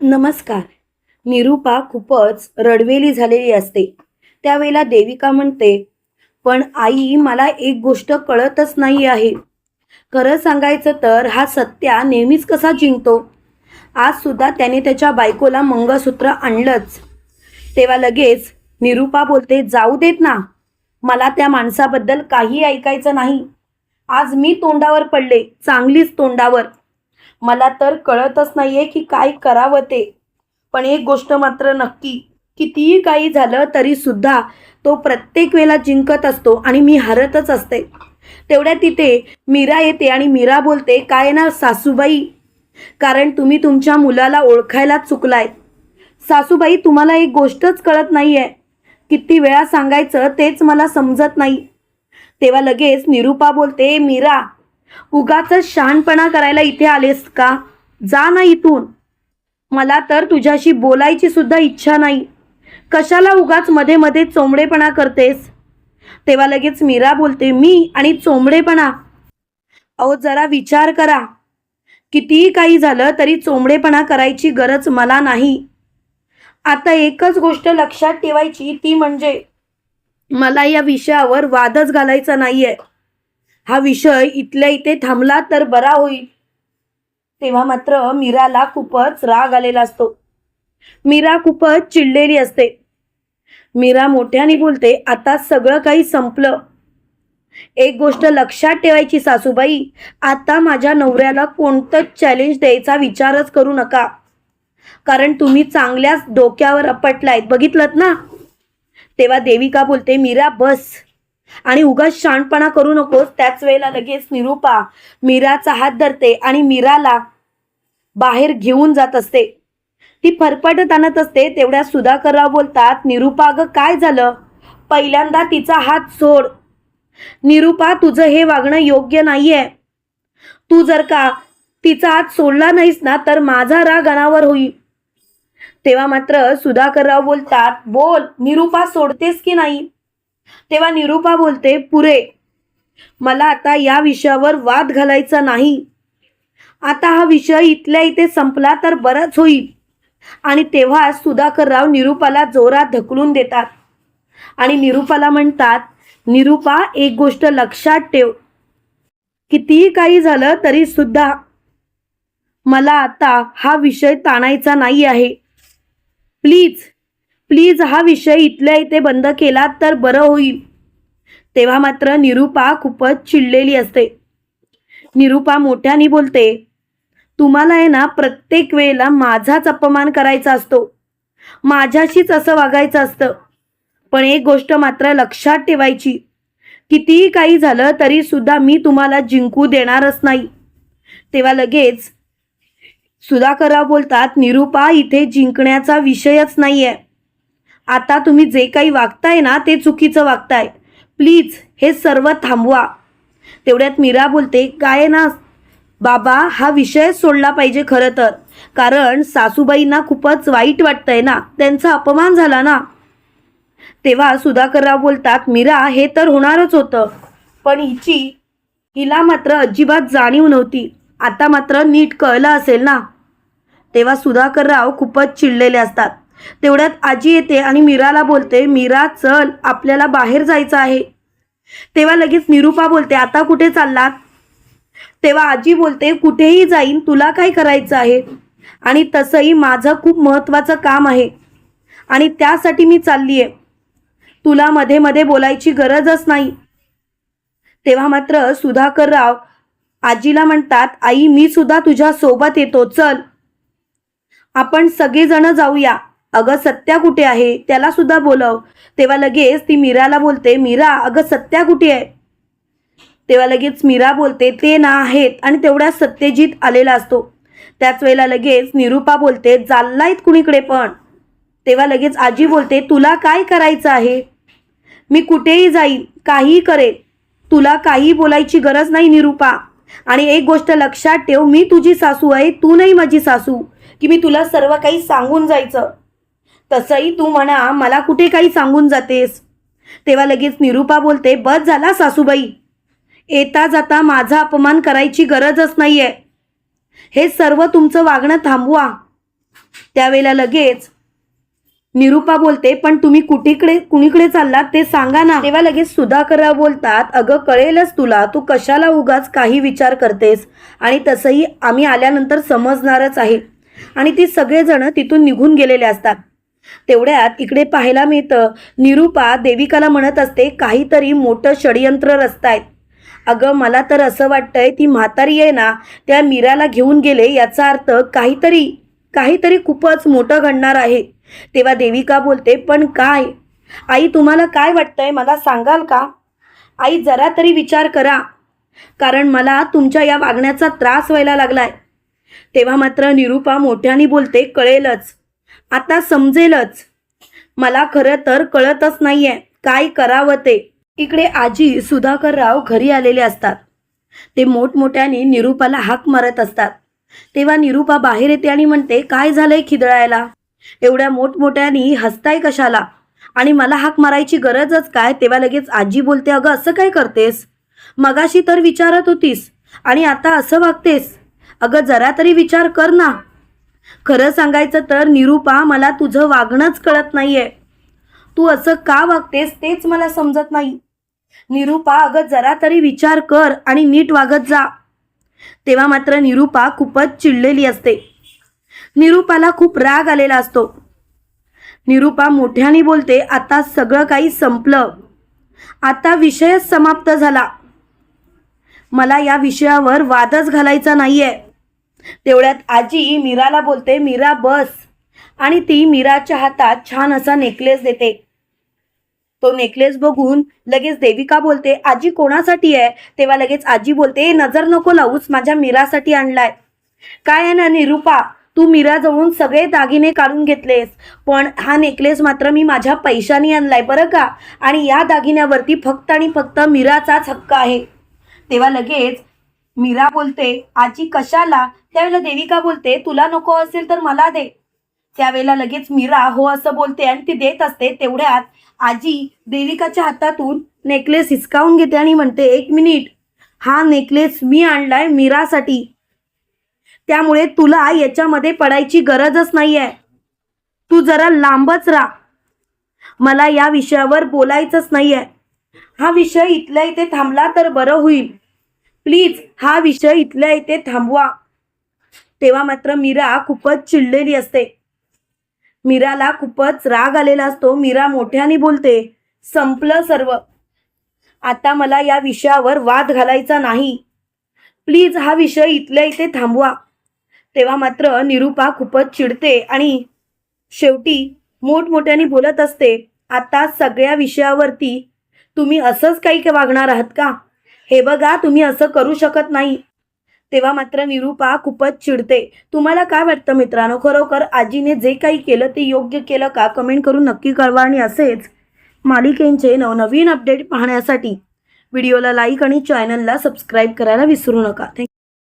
नमस्कार. निरूपा खूपच रडवेली झालेली असते. त्यावेळेला देविका म्हणते पण आई मला एक गोष्ट कळतच नाही आहे. खरं सांगायचं तर हा सत्या नेहमीच कसा जिंकतो? आज सुद्धा त्याने त्याच्या बायकोला मंगळसूत्र आणलंच. तेव्हा लगेच निरूपा बोलते जाऊ देत ना. मला त्या माणसाबद्दल काही ऐकायचं नाही. आज मी तोंडावर पडले चांगलीच तोंडावर. मला तर कळतच नाहीये की काय करावं ते. पण एक गोष्ट मात्र नक्की कितीही काही झालं तरी सुद्धा तो प्रत्येक वेळेला जिंकत असतो आणि मी हरतच असते. तेवढ्या तिथे मीरा येते आणि मीरा बोलते काय ना सासूबाई? कारण तुम्ही तुमच्या मुलाला ओळखायला चुकलाय. सासूबाई तुम्हाला एक गोष्टच कळत नाही आहे किती वेळा सांगायचं तेच मला समजत नाही. तेव्हा लगेच निरूपा बोलते मीरा उगाच शहाणपणा करायला इथे आलेस का? जा ना इथून. मला तर तुझ्याशी बोलायची सुद्धा इच्छा नाही. कशाला उगाच मध्ये मध्ये चोंबडेपणा करतेस? तेव्हा लगेच मीरा बोलते मी आणि चोंबडेपणा. अहो जरा विचार करा. कितीही काही झालं तरी चोंबडेपणा करायची गरज मला नाही. आता एकच गोष्ट लक्षात ठेवायची ती म्हणजे मला या विषयावर वादच घालायचा नाहीये. हा विषय इथल्या इथे थांबला तर बरा होईल. तेव्हा मात्र मीराला खूपच राग आलेला असतो. मीरा खूपच चिडलेली असते. मीरा मोठ्याने बोलते आता सगळं काही संपलं. एक गोष्ट लक्षात ठेवायची सासूबाई आता माझ्या नवऱ्याला कोणतंच चॅलेंज द्यायचा विचारच करू नका. कारण तुम्ही चांगल्याच डोक्यावर अपटलायत बघितलं ना? तेव्हा देविका बोलते मीरा बस. आणि उगाच शाणपणा करू नकोस. त्याच वेळेला लगेच निरूपा मीराचा हात धरते आणि मीराला बाहेर घेऊन जात असते. ती फरफटत आणत असते. तेवढ्या सुधाकरराव बोलतात निरूपा अगं काय झालं? पहिल्यांदा तिचा हात सोड. निरूपा तुझं हे वागणं योग्य नाहीये. तू जर का तिचा हात सोडला नाहीस ना तर माझा राग अनावर होईल. तेव्हा मात्र सुधाकरराव बोलतात बोल निरूपा सोडतेस की नाही? तेव्हा निरूपा बोलते पुरे मला आता या विषयावर वाद घालायचा नाही. आता हा विषय इथल्या इथे संपला तर बरंच होईल. आणि तेव्हा सुधाकरराव निरूपाला जोरात ढकलून देतात. आणि निरूपाला म्हणतात निरूपा एक गोष्ट लक्षात ठेव. कितीही काही झालं तरी सुद्धा मला आता हा विषय ताणायचा नाही आहे. प्लीज प्लीज हा विषय इथल्या इथे बंद केला तर बरं होईल. तेव्हा मात्र निरूपा खूपच चिडलेली असते. निरूपा मोठ्याने बोलते तुम्हाला आहे ना प्रत्येक वेळेला माझाच अपमान करायचा असतो. माझ्याशीच असं वागायचं असतं. पण एक गोष्ट मात्र लक्षात ठेवायची. कितीही काही झालं तरी सुद्धा मी तुम्हाला जिंकू देणारच नाही. तेव्हा लगेच सुधाकरराव बोलतात निरूपा इथे जिंकण्याचा विषयच नाही आहे आता तुम्ही जे काही वागताय ना ते चुकीचं वागताय. प्लीज हे सर्व थांबवा. तेवढ्यात मीरा बोलते काय ना बाबा हा विषय सोडला पाहिजे खरं तर. कारण सासूबाईंना खूपच वाईट वाटतंय ना त्यांचा अपमान झाला ना. तेव्हा सुधाकरराव बोलतात मीरा हे तर होणारच होतं. पण हिची हिला मात्र अजिबात जाणीव नव्हती. आता मात्र नीट कळलं असेल ना. तेव्हा सुधाकरराव खूपच चिडलेले असतात. तेवढ्यात आजी येते आणि मीराला बोलते मीरा चल आपल्याला बाहेर जायचं आहे. तेव्हा लगेच निरूपा बोलते आता कुठे चाललात? तेव्हा आजी बोलते कुठेही जाईन तुला काय करायचं आहे? आणि तसंही माझं खूप महत्त्वाचं काम आहे. आणि त्यासाठी मी चालली आहे तुला मध्ये मध्ये बोलायची गरजच नाही. तेव्हा मात्र सुधाकरराव आजीला म्हणतात आई मी सुद्धा तुझ्या सोबत येतो चल. आपण सगळेजण जाऊया. अगं सत्या कुठे आहे? त्याला सुद्धा बोलव. तेव्हा लगेच ती मीराला बोलते मीरा अगं सत्या कुठे आहे? तेव्हा लगेच मीरा बोलते ते ना आहेत. आणि तेवढ्या सत्यजित आलेला असतो. त्याच वेळेला लगेच निरूपा बोलते चाललायत कुणीकडे पण? तेव्हा लगेच आजी बोलते तुला काय करायचं आहे? मी कुठेही जाईल काहीही करेल तुला काही बोलायची गरज नाही निरूपा. आणि एक गोष्ट लक्षात ठेव मी तुझी सासू आहे तू नाही माझी सासू. की मी तुला सर्व काही सांगून जायचं. तसंही तू म्हणा मला कुठे काही सांगून जातेस? तेव्हा लगेच निरूपा बोलते बस झाला सासूबाई. येता जाता माझा अपमान करायची गरजच नाही आहे हे सर्व तुमचं वागणं थांबवा. त्यावेळेला लगेच निरुपा बोलते पण तुम्ही कुठेकडे कुणीकडे चाललात ते सांगा ना. तेव्हा लगेच सुधाकरराव बोलतात अगं कळेलच तुला तू कशाला उगाच काही विचार करतेस? आणि तसंही आम्ही आल्यानंतर समजणारच आहे. आणि ती सगळेजण तिथून निघून गेलेले असतात. तेवढ्यात इकडे पाहायला मिळतं निरूपा देविकाला म्हणत असते काहीतरी मोठं षडयंत्र रचतायत. अगं मला तर असं वाटतंय ती म्हातारी आहे ना त्या मीराला घेऊन गेले याचा अर्थ काहीतरी काहीतरी खूपच मोठं घडणार आहे. तेव्हा देविका बोलते पण काय? आई तुम्हाला काय वाटतंय? मला सांगाल का? आई जरा तरी विचार करा. कारण मला तुमच्या या वागण्याचा त्रास व्हायला लागलाय. तेव्हा मात्र निरुपा मोठ्याने बोलते कळेलच. आता समजेलच. मला खरं तर कळतच नाहीये. काय करावं ते? इकडे आजी सुधाकरराव घरी आलेले असतात. ते मोठमोठ्याने निरूपाला हाक मारत असतात. तेव्हा निरुपा बाहेर येते आणि म्हणते काय झालंय खिदळायला? एवढ्या मोठमोठ्याने हसताय कशाला? आणि मला हाक मारायची गरजच काय? तेव्हा लगेच आजी बोलते अगं असं काय करतेस? मगाशी तर विचारत होतीस आणि आता असं वागतेस. अगं जरा तरी विचार कर ना. खरं सांगायचं तर निरुपा मला तुझं वागणंच कळत नाहीये. तू असं का वागतेस तेच मला समजत नाही. निरुपा अगं जरा तरी विचार कर आणि नीट वागत जा. तेव्हा मात्र निरुपा खूपच चिडलेली असते. निरुपाला खूप राग आलेला असतो. निरुपा मोठ्याने बोलते आता सगळं काही संपलं. आता विषयच समाप्त झाला. मला या विषयावर वादच घालायचा नाहीये. तेवढ्यात आजी मीराला बोलते मीरा बस. आणि ती मीराच्या हातात छान असा नेकलेस देते. तो नेकलेस बघून लगेच देविका बोलते आजी कोणासाठी आहे? तेव्हा लगेच आजी बोलते नजर नको लावूस माझ्या मीरासाठी आणलाय. काय आहे ना निरुपा? तू मीराजवळून सगळे दागिने काढून घेतलेस. पण हा नेकलेस मात्र मी माझ्या पैशाने आणलाय बरं का? आणि या दागिन्यावरती फक्त आणि फक्त मीराचाच हक्क आहे. तेव्हा लगेच मीरा बोलते आजी कशाला? त्यावेळेला देविका बोलते तुला नको असेल तर मला दे. त्यावेळेला लगेच मीरा हो असं बोलते आणि ती देत असते तेवढ्यात आजी देविकाच्या हातातून नेकलेस हिसकावून घेते आणि म्हणते एक मिनिट. हा नेकलेस मी आणलाय मीरासाठी. त्यामुळे तुला याच्यामध्ये पडायची गरजच नाहीये. तू जरा लांबच राहा. मला या विषयावर बोलायचंच नाहीये. हा विषय इथल्या इथे थांबला तर बरं होईल. प्लीज हा विषय इथल्या इथे थांबवा. तेव्हा मात्र मीरा खूपच चिडलेली असते. मीराला खूपच राग आलेला असतो. मीरा मोठ्याने बोलते संपलं सर्व. आता मला या विषयावर वाद घालायचा नाही. प्लीज हा विषय इथल्या इथे थांबवा. तेव्हा मात्र निरुपा खूपच चिडते आणि शेवटी मोठमोठ्याने बोलत असते आता सगळ्या विषयावरती तुम्ही असंच काही वागणार आहात का? हे बघा तुम्ही असं करू शकत नाही. तेव्हा मात्र निरूपा खूपच चिडते. तुम्हाला काय वाटतं मित्रांनो? खरोखर आजीने जे काही केलं ते योग्य केलं का? कमेंट करून नक्की कळवा आणि असेच मालिकेंचे नवनवीन अपडेट पाहण्यासाठी. व्हिडिओला लाईक आणि चॅनलला सबस्क्राईब करायला विसरू नका. थँक्यू